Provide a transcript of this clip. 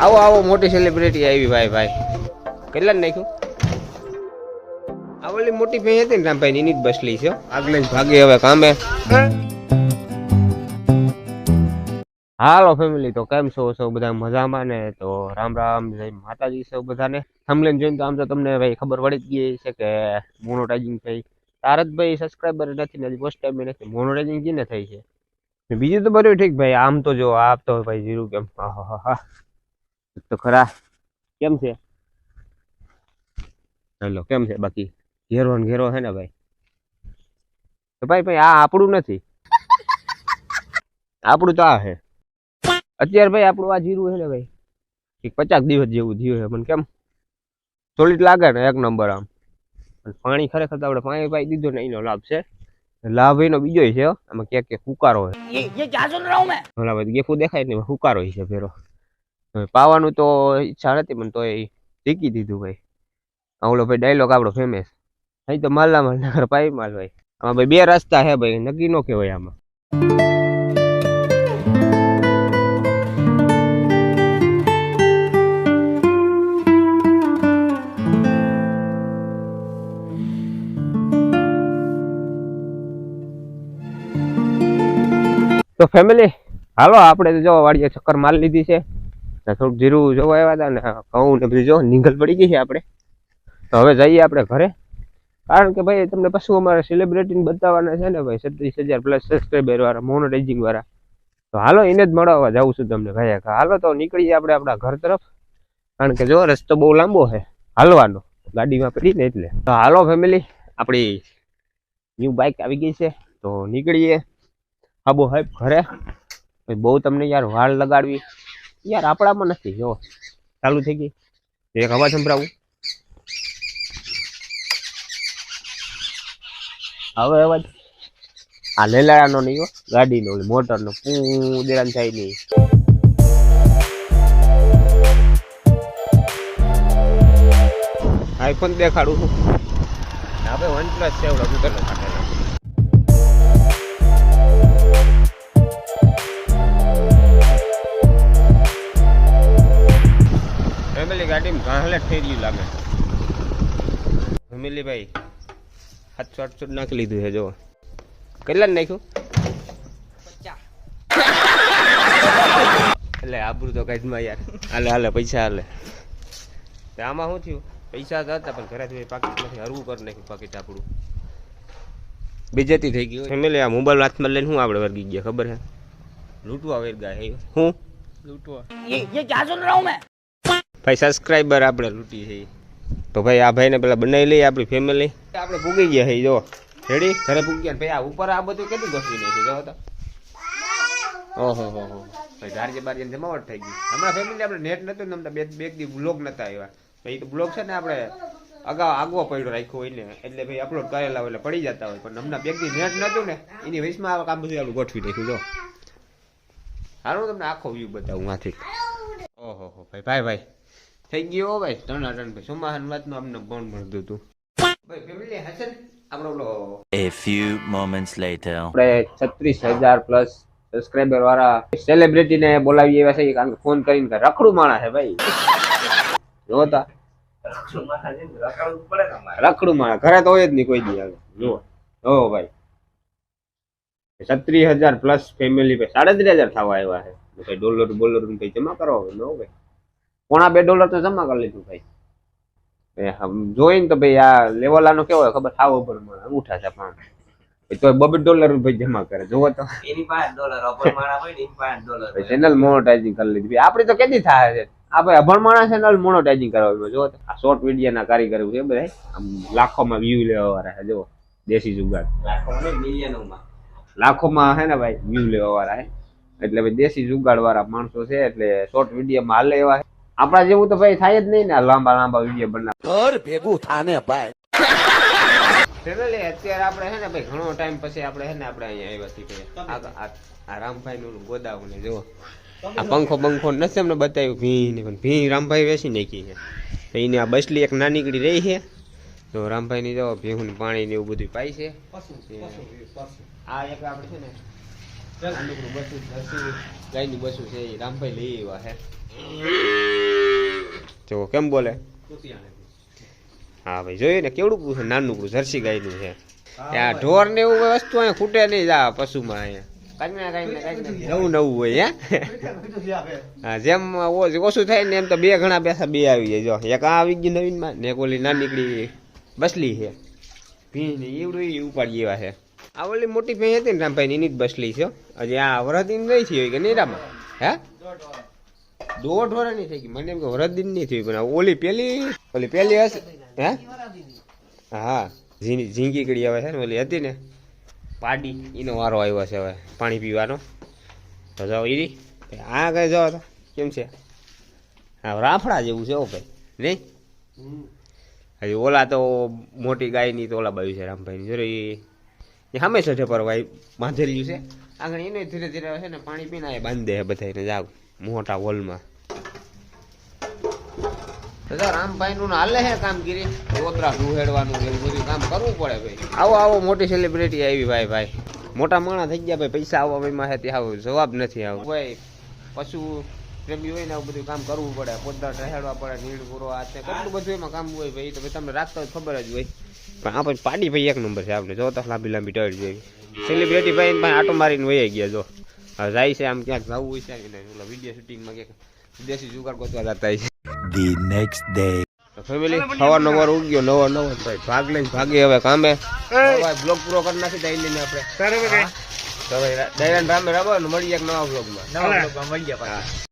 આવો આવો, મોટી સેલિબ્રિટી આવી, ભાઈ ભાઈ. કેટલા નાખ્યું? આ ઓલી મોટી ભેં હતી ને રામભાઈ એની જ બસલી છે. હો. આગલે ભાગે હવે કામે. હાલો ફેમિલી તો કેમ છો? સૌ બધા મજામાં ને? તો રામ રામ, જય માતાજી સૌ બધાને. થમલેન જોઈને તો આમ તો તમને ભાઈ ખબર પડી જ ગઈ છે કે મોનોટાઇઝિંગ થઈ. તારતભાઈ સબસ્ક્રાઈબર નથી ને હજી ફર્સ્ટ ટાઈમ નથી મોનોટાઇઝિંગ ને થઈ છે? બીજું તો બધું ઠીક ભાઈ, આમ તો જો, આપ તો ભાઈ, જીરું કેમ? આહાહા. તો ખરા. કેમ છે? ચાલો કેમ છે? બાકી ઘેરો ને ઘેરો હે ને ભાઈ? તો ભાઈ ભાઈ આ આપણું નથી. આપણું તો આ હે. અત્યારે ભાઈ આપણું આ જીરું છે ને ભાઈ? એક પચાસ દિવસ જેવું જીરું છે મને કેમ? સોલિડ લાગે ને એક નંબર આમ. પાણી ખરેખર તો આપણે પાણી પાઈ દીધું ને એનો લાભ છે. લાભ એનો બીજો છે આમાં ક્યાંક ક્યાંક હુકારો છે હુકારો છે ફેરો પાવાનું તો ઈચ્છા નથી પણ તોય શીખી દીધું ભાઈ. ઓલો ભાઈ ડાયલોગ આપણો ફેમસ અહીં તો માલના માલ નગર પાઈ માલ ભાઈ આમાં ભાઈ બે રસ્તા છે ભાઈ, નક્કી નો કહેવાય આમાં. તો ફેમિલી હાલો, આપણે તો જો વાડીએ ચક્કર માલ લીધી છે. થોડુંક જીરું જોવા આવ્યા હતા ને ઘઉં ને બધું જો, નીંગલ પડી ગઈ છે આપણે. તો હવે જઈએ આપણે ઘરે. કારણ કે ભાઈ, તમને પાછું અમારે સેલિબ્રિટીને બતાવવાના છે ને ભાઈ, છત્રીસ હજાર પ્લસ સબસ્ક્રાઈબર વાળા મોનોટાઇઝિંગ વાળા. તો હાલો, એને જ મળવા જાઉં છું તમને ભાઈ હાલો, તો નીકળીએ આપણે આપણા ઘર તરફ. કારણ કે જો, રસ્તો બહુ લાંબો છે. હાલવાનો. ગાડીમાં પડી ને એટલે. તો હાલો ફેમિલી આપણી ન્યૂ બાઇક આવી ગઈ છે. તો નીકળીએ. આબો હાઈપ ઘરે. બહુ તમને યાર વાળ લગાડવી. યાર, આપણામાં નથી, જો. ચાલુ થઈ ગઈ. એક અવાજ સંભળાવું? હવે અવાજ? આ લેલાડાનો નહીં ગાડીનો મોટરનો. પૂ દેરાન થાય નહીં. આઈફોન દેખાડું છું. આપણે વન પ્લસ છે એવડો હું થઈ રહ્યું લાગે ફેમિલીભાઈ સાતસો આઠસો નાખી લીધું છે જો કેટલા નાખ્યું? એટલે આબરું તો કાઢમાં યાર. હાલે હાલે પૈસા હાલે. આમાં શું થયું? પૈસા તો હતા પણ ઘરેથી પાકીટ નથી હરવું પર નાખ્યું પાકીટ આપણું. બેજતી થઈ ગયું ફેમિલી આ મોબાઈલ હાથમાં લઈને હું આપણે વર્ગી ગયા ખબર છે? લૂંટવા વેરગા હે. હું? લૂંટવા. ક્યાં સુન રહા મેં. ભાઈ સબસ્ક્રાઈબર આપણે લૂંટી છે. તો ભાઈ આ ભાઈને પેલા બનાવી લઈએ આપણી ફેમિલી આપણે પૂગી ગયા છે, જો. રેડી ઘરે પૂગી ગયા ભાઈ આ ઉપર આ બધું કેટલું ગોઠવી નાખ્યું જો તો. ઓહો, હો હો. ભાઈ ધારજે બારજે જમાવટ થઈ ગઈ. હમણાં ફેમિલી આપણે નેટ નતું ને બે બે દી બ્લોગ નતા આવ્યા. ભાઈ તો છે ને આપણે અગાઉ આગવો પડ્યો રાખ્યો હોય એટલે ભાઈ અપલોડ કરેલા એટલે પડી જતા હોય. પણ હમણાં બે દી નેટ નતું ને, એની વયસમાં આ કામ બધું આપણે ગોઠવી નાખ્યું, જો. હારું તમને આખો વ્યૂ બતાવું આથી ઓહો ભાઈ ભાઈ ભાઈ. થઈ ગયો ભાઈ. ત્રણ ત્રણ ભાઈ. સોમાહન વાતનું અમને ફોન મળતું હતું? ભાઈ ફેમિલી હશે ને? આપણો ઓલો A few moments later. આપણે છત્રીસ હજાર પ્લસ સબસ્ક્રાઈબર વાળા સેલિબ્રિટી ને બોલાવી એવા છે કારણ કે ફોન કરીને કે રખડું માણસ છે ભાઈ. જોતા રખડું માણસ ઘરે તો હોય જ નહીં કોઈ દી આવે જુઓ. જો ભાઈ. છત્રીસ હજાર પ્લસ ફેમિલી ભાઈ. સાડત્રીસ હજાર થવા આવ્યા છે. ડોલર બોલર ભાઈ જમા કરવા હોય? ભાઈ પોણા બે ડોલર તો જમા કરી લીધું ભાઈ. જોઈને તો ભાઈ આ લેવલ આનો કેવો ખબર થાવો પર અંગૂઠા છે પણ. તો બબે ડોલર ભાઈ જમા કરે જોવો તો. એની પાસે ડોલર માણા હોય ને એની પાસે ડોલર ભાઈ ચેનલ મોનોટાઇઝિંગ કરી લીધી. ભાઈ આપણી તો કેદી થાય છે? આ ભાઈ અભણ માણસ ચેનલ મોનોટાઇઝિંગ કરવા જો આ શોર્ટ વીડિયો ના કારીગર છે બધા આમ લાખોમાં વ્યૂ લેવા વાળા છે જોવો. દેશી જુગાડ. લાખો ને મિલિયનોમાં. લાખોમાં હે ને ભાઈ વ્યૂ લેવા વાળા હે એટલે ભાઈ દેશી જુગાડ વાળા માણસો છે એટલે શોર્ટ વિડીયોમાં હાલે એવા છે. આપણા જેવું તો ભાઈ થાય જ નહીં ને લાંબા લાંબા વીડિયો બનાવ. ઘર ભેગું થાને ભાઈ. ફેમિલી અત્યારે આપણે હે ને ભાઈ ઘણો ટાઈમ પછી આપણે હે ને આપણે અહીંયા આવ્યા છીએ આ આ- આ રામભાઈ નું ગોદાવું ને જુઓ. આ પંખો બંખો નથી અમને બતાવ્યું ભી ને પણ ભી રામભાઈ વેસી નાખી છે. એને આ બસલી એક નાનીકડી રહી છે. તો રામભાઈ ની જો ભેહું પાણી ને એવું બધું પાય છે. આ એક આપણે છે ને બસું ગાયની બસું છે એ રામભાઈ લઈ આવ્યા છે કેમ બોલે? હા ભાઈ જોઈએ ને કેવડું નાનું જર્સી ગાયનું છે. આ ઢોર ને એવું વસ્તુ અહીંયા ખૂટે નહીં જા પશુમાં અહીંયા. નવું નવું હોય હે? હા જેમ ઓછું થાય ને એમ તો બે ઘણા પૈસા બે આવી જાય. જો એક આ આવી ગઈ નવીનમાં ને એક ઓલી ના નીકળી બસલી છે. ભીં ને એવડું ઉપાડી એવા છે. આ ઓલી મોટી ભેં હતી ને રામભાઈ એની જ બસલી છે. હજી આ વરદીન નહીં થઈ હોય કે નહીં રામા હે? દોઢ વર નહીં થઈ ગઈ. મને એમ કે વરદીન નહીં થયું પણ ઓલી પેલી ઓલી પેલી હશે. હે? હા ઝીંગી કડી આવે છે ને ઓલી હતી ને? પાડી એનો વારો આવ્યો છે હવે પાણી પીવાનો. તો જાઓ ઈરી. આ કઈ જાઓ તો કેમ છે? હા રાફડા જેવું છે ઓ ભાઈ નહીં? હજી ઓલા તો મોટી ગાયની તો ઓલા બાજુ છે રામભાઈની. જોરે એ સામે પર ભાઈ બાંધેલું છે. આગળ એને ધીરે ધીરે છે ને પાણી પીને એ બાંધી દે બધાને જાવ મોટા હોલમાં. દાદા રામભાઈ નું હાલે હે કામગીરી? કોતરા ઉહેડવાનું એવું બધું કામ કરવું પડે ભાઈ. આવો આવો મોટી સેલિબ્રિટી આવી ભાઈ ભાઈ. મોટા માણસ થઈ ગયા ભાઈ પૈસા આવવા ભાઈ માં ત્યાં આવો જવાબ નથી આવો ભાઈ પશુ પ્રેમી હોય ને આવું બધું કામ કરવું પડે પોતા ટહેડવા પડે નીડ પૂરો આ તે કેટલું બધું એમાં કામ હોય ભાઈ તો તમને રાખતા તો ખબર જ હોય. પણ આ પછી પાડી ભાઈ એક નંબર છે આપણે. જો તો લાંબી લાંબી ટળ જેવી. સેલિબ્રિટી ભાઈ પણ આટો મારીને વહી ગયા જો. હવે જાય છે આમ ક્યાંક જવું હોય છે કે નહીં. વીડિયો શૂટિંગમાં ક્યાંક વિદેશી જુગાડ ગોતવા જતા છે. ધી નેક્સ્ટ ડે ફેમિલી સવારનો વાર ઉગ્યો નવો નવો ભાઈ. ભાગ લઈને ભાગી હવે કામે. બ્લોગ પૂરો કરી નાખી દઈ લઈને આપણે. તો ભાઈ દયાન રામે રાબો મળીએ એક નવા બ્લોગમાં નવા બ્લોગમાં મળીએ પાછા.